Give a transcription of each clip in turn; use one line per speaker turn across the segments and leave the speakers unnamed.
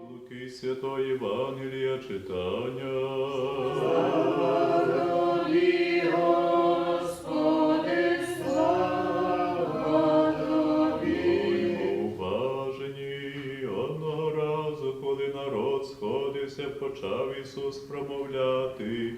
Луки Святої Євангелія читання. Будьмо уважені, одного разу, коли народ сходився, почав Ісус промовляти.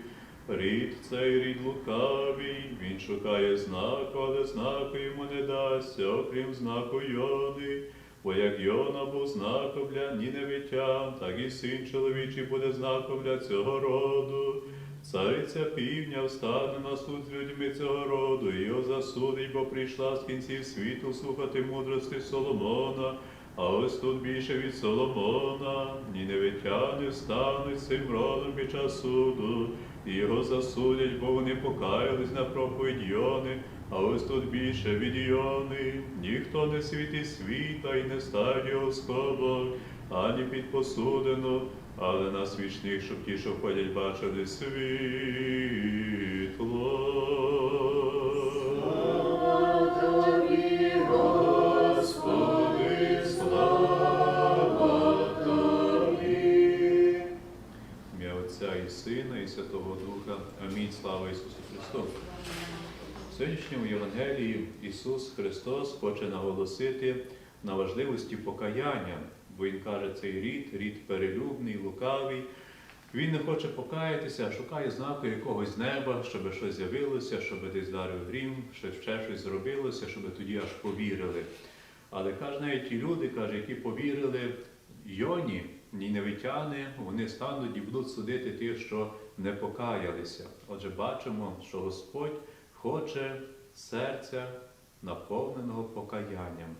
Рід цей рід лукавий, він шукає знаку, але знаку йому не дасться, окрім знаку Йони. Бо як Йона був знаком для ніневитян, так і син чоловічий буде знаком для цього роду. Цариця півдня встане на суд з людьми цього роду, і його засудить, бо прийшла з кінців світу слухати мудрості Соломона. А ось тут більше від Соломона, ніневитяни стануть цим родом під час суду, і його засудять, бо вони покаялись на проповідь Йони, а ось тут більше від Йони. Ніхто не світить світа і не ставить його в скобок, ані під посудину, але на свічних, щоб ті, що ходять, бачили світло. Святого Духа. Амінь. Слава Ісусу Христу. В сьогоднішньому Євангелії Ісус Христос хоче наголосити на важливості покаяння, бо Він каже, цей рід, рід перелюбний, лукавий. Він не хоче покаятися, шукає знаку якогось неба, щоб щось з'явилося, щоб десь дарив грім, щоб ще щось зробилося, щоб тоді аж повірили. Але каже, навіть ті люди, каже, які повірили Йоні, ніневитяни, вони стануть і будуть судити тих, що не покаялися. Отже, бачимо, що Господь хоче серця, наповненого покаянням.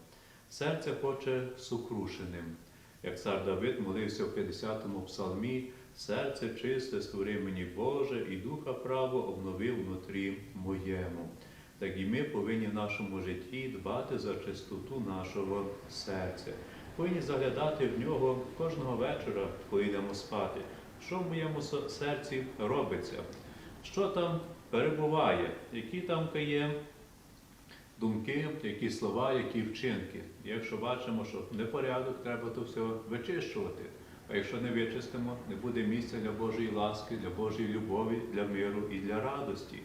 Серце хоче сукрушеним. Як цар Давид молився в 50-му псалмі, серце чисте створи мені Боже, і духа право обнови внутрі моєму. Так і ми повинні в нашому житті дбати за чистоту нашого серця. Повинні заглядати в нього кожного вечора, коли йдемо спати. Що в моєму серці робиться? Що там перебуває? Які там є думки, які слова, які вчинки. Якщо бачимо, що непорядок, треба то все вичищувати. А якщо не вичистимо, не буде місця для Божої ласки, для Божої любові, для миру і для радості.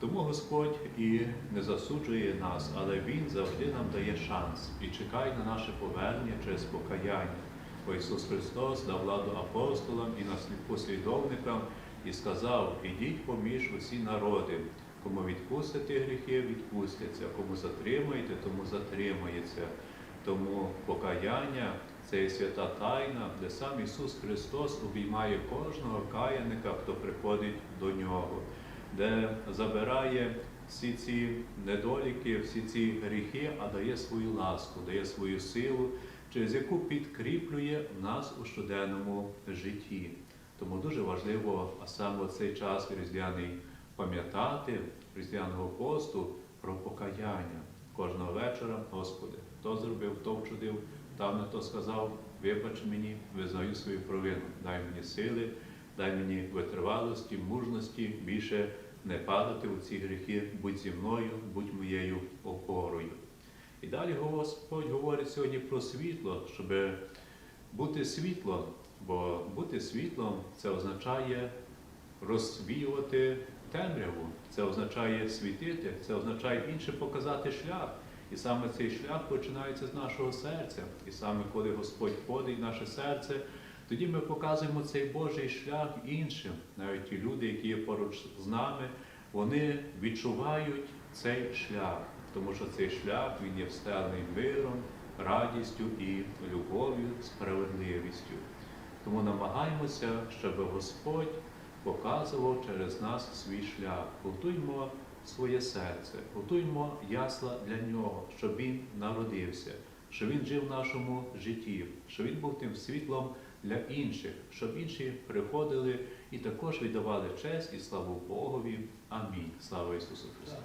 Тому Господь і не засуджує нас, але Він завжди нам дає шанс і чекає на наше повернення через покаяння. Бо Ісус Христос дав владу апостолам і послідовникам і сказав: ідіть поміж усі народи, кому відпустите гріхи, відпустяться, кому затримаєте, тому затримається. Тому покаяння це є свята тайна, де сам Ісус Христос обіймає кожного каяника, хто приходить до Нього, де забирає всі ці недоліки, всі ці гріхи, а дає свою ласку, дає свою силу, через яку підкріплює нас у щоденному житті. Тому дуже важливо, а саме цей час різдвяний пам'ятати різдвяного посту про покаяння кожного вечора, Господи, хто зробив, хто вчудив, там не то сказав, вибач мені, визнаю свою провину, дай мені сили, дай мені витривалості, мужності, більше не падати у ці гріхи, будь зі мною, будь моєю опорою. І далі Господь говорить сьогодні про світло, щоб бути світлом, бо бути світлом це означає розвіювати темряву, це означає світити, це означає інше показати шлях. І саме цей шлях починається з нашого серця. І саме коли Господь входить в наше серце, тоді ми показуємо цей Божий шлях іншим. Навіть ті люди, які є поруч з нами, вони відчувають цей шлях, тому що цей шлях він є встелений миром, радістю і любов'ю, справедливістю. Тому намагаємося, щоб Господь показував через нас свій шлях. Готуймо своє серце, готуймо ясла для нього, щоб він народився, щоб він жив в нашому житті, щоб він був тим світлом для інших, щоб інші приходили і також віддавали честь і славу Богові. Амінь. Слава Ісусу Христу!